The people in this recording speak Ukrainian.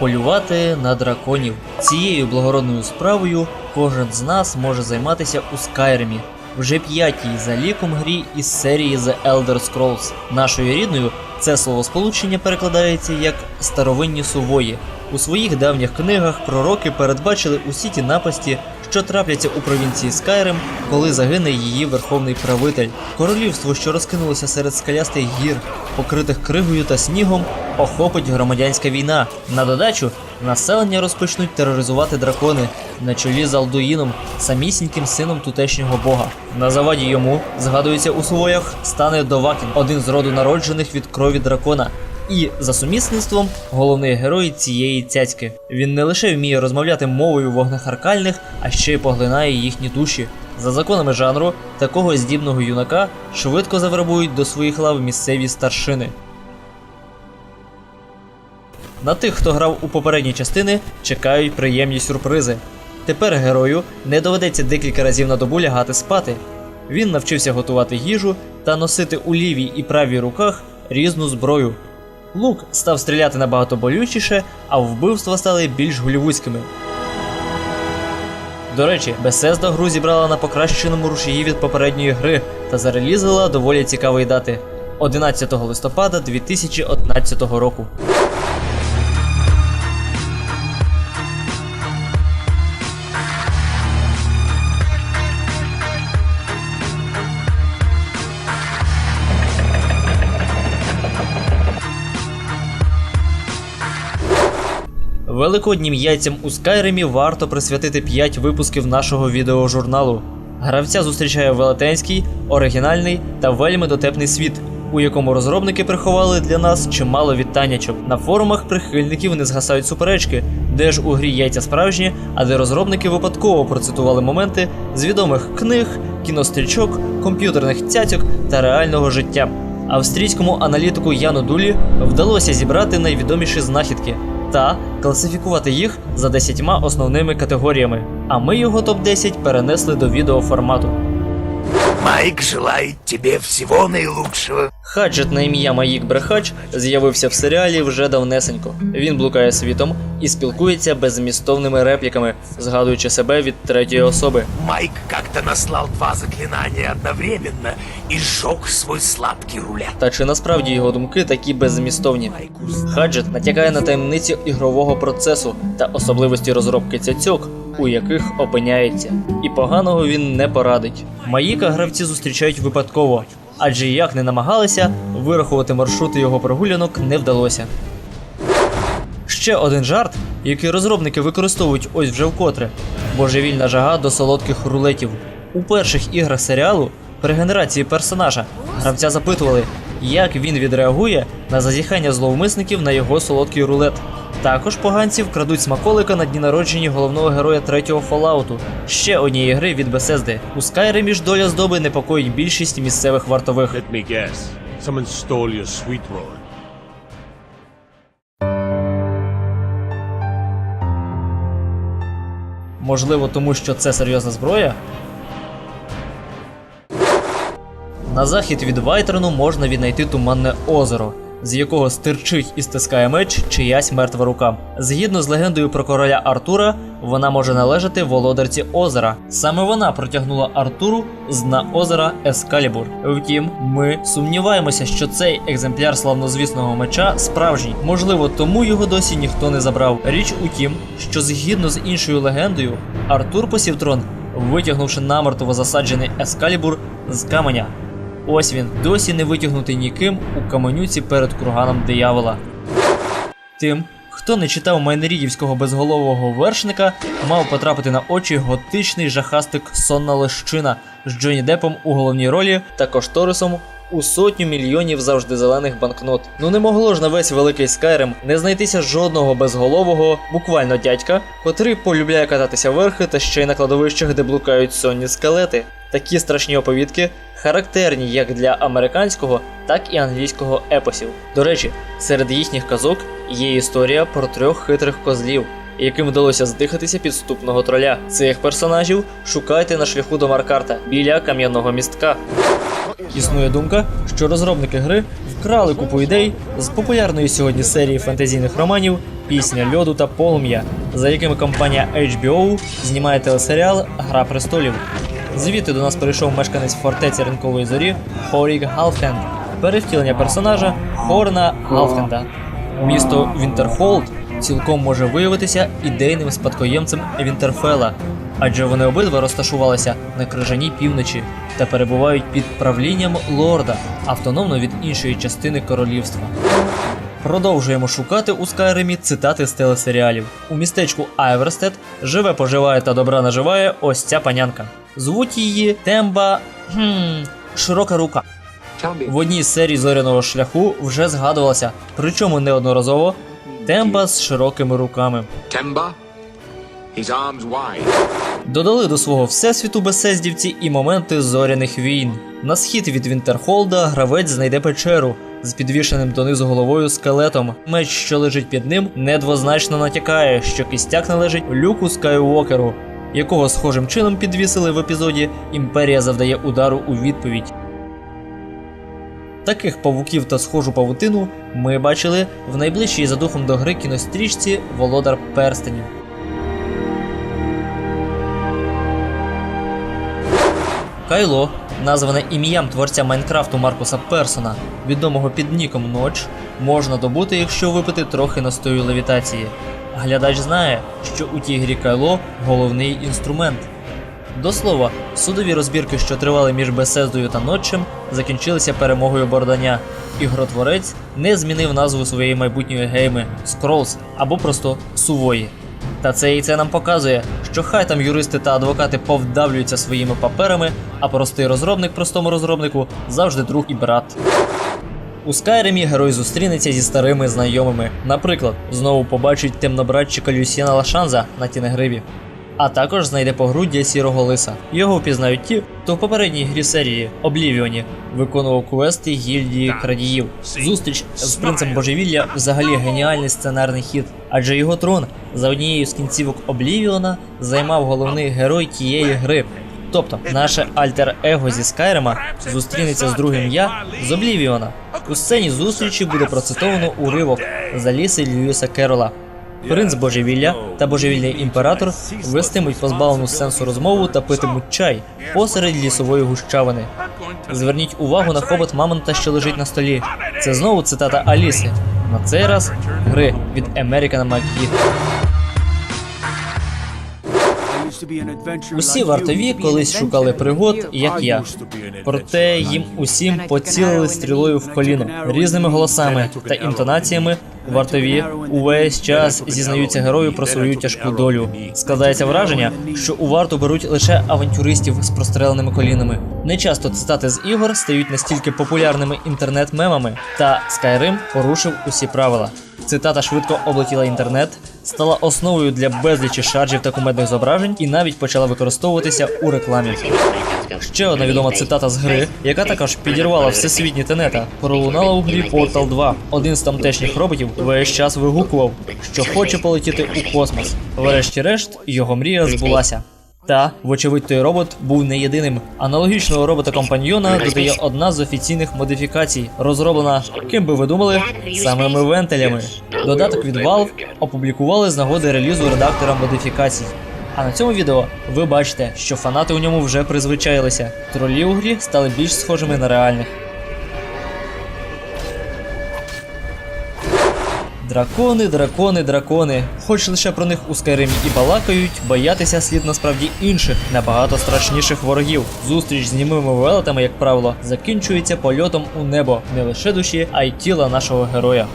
полювати на драконів. Цією благородною справою кожен з нас може займатися у Скайримі. Вже п'ятій за ліком грі із серії The Elder Scrolls. Нашою рідною це словосполучення перекладається як старовинні сувої. У своїх давніх книгах пророки передбачили усі ті напасті, що трапляться у провінції Скайрим, коли загине її верховний правитель. Королівство, що розкинулося серед скалястих гір, покритих кригою та снігом, охопить громадянська війна. На додачу населення розпочнуть тероризувати дракони на чолі з Алдуїном, самісіньким сином тутешнього бога. На заваді йому, згадується у своях, стане Довакін, один з роду народжених від крові дракона. І за сумісництвом головний герой цієї цяцьки. Він не лише вміє розмовляти мовою вогнехаркальних, а ще й поглинає їхні душі. За законами жанру, такого здібного юнака швидко завербують до своїх лав місцеві старшини. На тих, хто грав у попередні частини, чекають приємні сюрпризи. Тепер герою не доведеться декілька разів на добу лягати спати. Він навчився готувати їжу та носити у лівій і правій руках різну зброю. Лук став стріляти набагато болючіше, а вбивства стали більш голівудськими. До речі, Bethesda гру зібрала на покращеному рушії від попередньої гри та зарелізила доволі цікавої дати 11 листопада 2011 року. Великоднім яйцям у Скайримі варто присвятити 5 випусків нашого відеожурналу. Гравця зустрічає велетенський, оригінальний та вельми дотепний світ, у якому розробники приховали для нас чимало вітаннячок. На форумах прихильників не згасають суперечки, де ж у грі яйця справжні, а де розробники випадково процитували моменти з відомих книг, кінострічок, комп'ютерних цяцьок та реального життя. Австрійському аналітику Яну Дулі вдалося зібрати найвідоміші знахідки та класифікувати їх за 10 основними категоріями. А ми його топ-10 перенесли до відеоформату. Майк желает тебе всего наилучшего. Хаджет на ім'я Маїк Брехач з'явився в серіалі вже давнесенько. Він блукає світом і спілкується беззмістовними репліками, згадуючи себе від третьої особи. Майк как-то наслал два заклинания одновременно и сжег свой сладкий рулет. Та чи насправді його думки такі беззмістовні? Хаджет натякає на таємниці ігрового процесу та особливості розробки цяцьок, у яких опиняється. І поганого він не порадить. Маїка гравці зустрічають випадково, адже як не намагалися, вирахувати маршрути його прогулянок не вдалося. Ще один жарт, який розробники використовують ось вже вкотре: божевільна жага до солодких рулетів. У перших іграх серіалу при генерації персонажа гравця запитували, як він відреагує на зазіхання зловмисників на його солодкий рулет. Також поганці вкрадуть смаколика на дні народження головного героя третього Fallout, ще однієї гри від Bethesda. У Skyrim ж доля здоби непокоїть більшість місцевих вартових. Let me guess. Someone stole your sweet roll. Можливо, тому що це серйозна зброя. На захід від Вайтерну можна віднайти туманне озеро, з якого стирчить і стискає меч чиясь мертва рука. Згідно з легендою про короля Артура, вона може належати володарці озера. Саме вона протягнула Артуру з дна озера Ескалібур. Втім, ми сумніваємося, що цей екземпляр славнозвісного меча справжній. Можливо, тому його досі ніхто не забрав. Річ у тім, що згідно з іншою легендою, Артур посів трон, витягнувши намертво засаджений Ескалібур з каменя. Ось він, досі не витягнутий ніким у каменюці перед курганом диявола. Тим, хто не читав майнерідівського безголового вершника, мав потрапити на очі готичний жахастик Сонна лещина з Джонні Депом у головній ролі та кошторисом у сотню мільйонів завжди зелених банкнот. Ну не могло ж на весь великий Скайрим не знайтися жодного безголового, буквально дядька, котрий полюбляє кататися верхи та ще й на кладовищах, де блукають сонні скелети. Такі страшні оповідки характерні як для американського, так і англійського епосів. До речі, серед їхніх казок є історія про трьох хитрих козлів, яким вдалося здихатися підступного троля. Цих персонажів шукайте на шляху до Маркарта біля кам'яного містка. Існує думка, що розробники гри вкрали купу ідей з популярної сьогодні серії фентезійних романів Пісня льоду та полум'я, за якими компанія HBO знімає телесеріал Гра престолів. Звідти до нас прийшов мешканець фортеці ринкової зорі Хорік Галфенд, перевтілення персонажа Хорна Галфенда. Місто Вінтерхолд цілком може виявитися ідейним спадкоємцем Вінтерфела, адже вони обидва розташувалися на крижаній півночі та перебувають під правлінням лорда, автономно від іншої частини королівства. Продовжуємо шукати у Скайримі цитати з телесеріалів. У містечку Айверстед живе, поживає та добра наживає ось ця панянка. Звуть її Темба. Хм, широка рука. В одній з серій зоряного шляху вже згадувалася, причому неодноразово, Темба з широкими руками. Wide. Додали до свого всесвіту безсездівці і моменти зоряних війн. На схід від Вінтерхолда гравець знайде печеру з підвішеним донизу головою скелетом. Меч, що лежить під ним, недвозначно натякає, що кістяк належить Люку Скайуокеру, якого схожим чином підвісили в епізоді Імперія завдає удару у відповідь. Таких павуків та схожу павутину ми бачили в найближчій за духом до гри кінострічці Володар Перстенів. Кайло, назване ім'ям творця Майнкрафту Маркуса Персона, відомого під ніком Ноч, можна добути, якщо випити трохи настою левітації. Глядач знає, що у тій грі Кайло головний інструмент. До слова, судові розбірки, що тривали між Бесездою та Нотчем, закінчилися перемогою Борданя. Ігротворець не змінив назву своєї майбутньої гейми Scrolls або просто Сувої. Та це і це нам показує, що хай там юристи та адвокати повдавлюються своїми паперами, а простий розробник простому розробнику завжди друг і брат. У Скайримі герой зустрінеться зі старими знайомими. Наприклад, знову побачить темнобратчика Люсіна Лашанза на тінегриві. А також знайде погруддя сірого лиса. Його впізнають ті, хто в попередній грі серії Облівіоні виконував квести гільдії крадіїв. Зустріч з принцем божевілля взагалі геніальний сценарний хід, адже його трон за однією з кінцівок Облівіона займав головний герой тієї гри. Тобто, наше альтер-его зі Скайрима зустрінеться з другим я з Облівіона. У сцені зустрічі буде процитовано уривок з Аліси Льюіса Керола. Принц божевілля та божевільний імператор вестимуть позбавлену сенсу розмову та питимуть чай посеред лісової гущавини. Зверніть увагу на хобот Мамонта, що лежить на столі. Це знову цитата Аліси. На цей раз гри від American McGee. Усі вартові колись шукали пригод, як я. Проте їм усім поцілили стрілою в коліно різними голосами та інтонаціями. Вартові увесь час зізнаються герою про свою тяжку долю. Складається враження, що у варту беруть лише авантюристів з простреленими колінами. Нечасто цитати з ігор стають настільки популярними інтернет-мемами, та Skyrim порушив усі правила. Цитата швидко облетіла інтернет, стала основою для безлічі шаржів та кумедних зображень і навіть почала використовуватися у рекламі. Ще одна відома цитата з гри, яка також підірвала всесвітні тенета, пролунала у грі Portal 2. Один з тамтешніх роботів весь час вигукував, що хоче полетіти у космос. Врешті-решт, його мрія збулася. Та, вочевидь, той робот був не єдиним. Аналогічного робота-компаньйона додає одна з офіційних модифікацій, розроблена, ким би ви думали, самими вентилями. Додаток від Valve опублікували з нагоди релізу редактора модифікацій. А на цьому відео ви бачите, що фанати у ньому вже призвичаїлися. Тролі у грі стали більш схожими на реальних. Дракони, дракони, дракони. Хоч лише про них у Скайримі і балакають, боятися слід насправді інших, набагато страшніших ворогів. Зустріч з німими велетами, як правило, закінчується польотом у небо не лише душі, а й тіла нашого героя.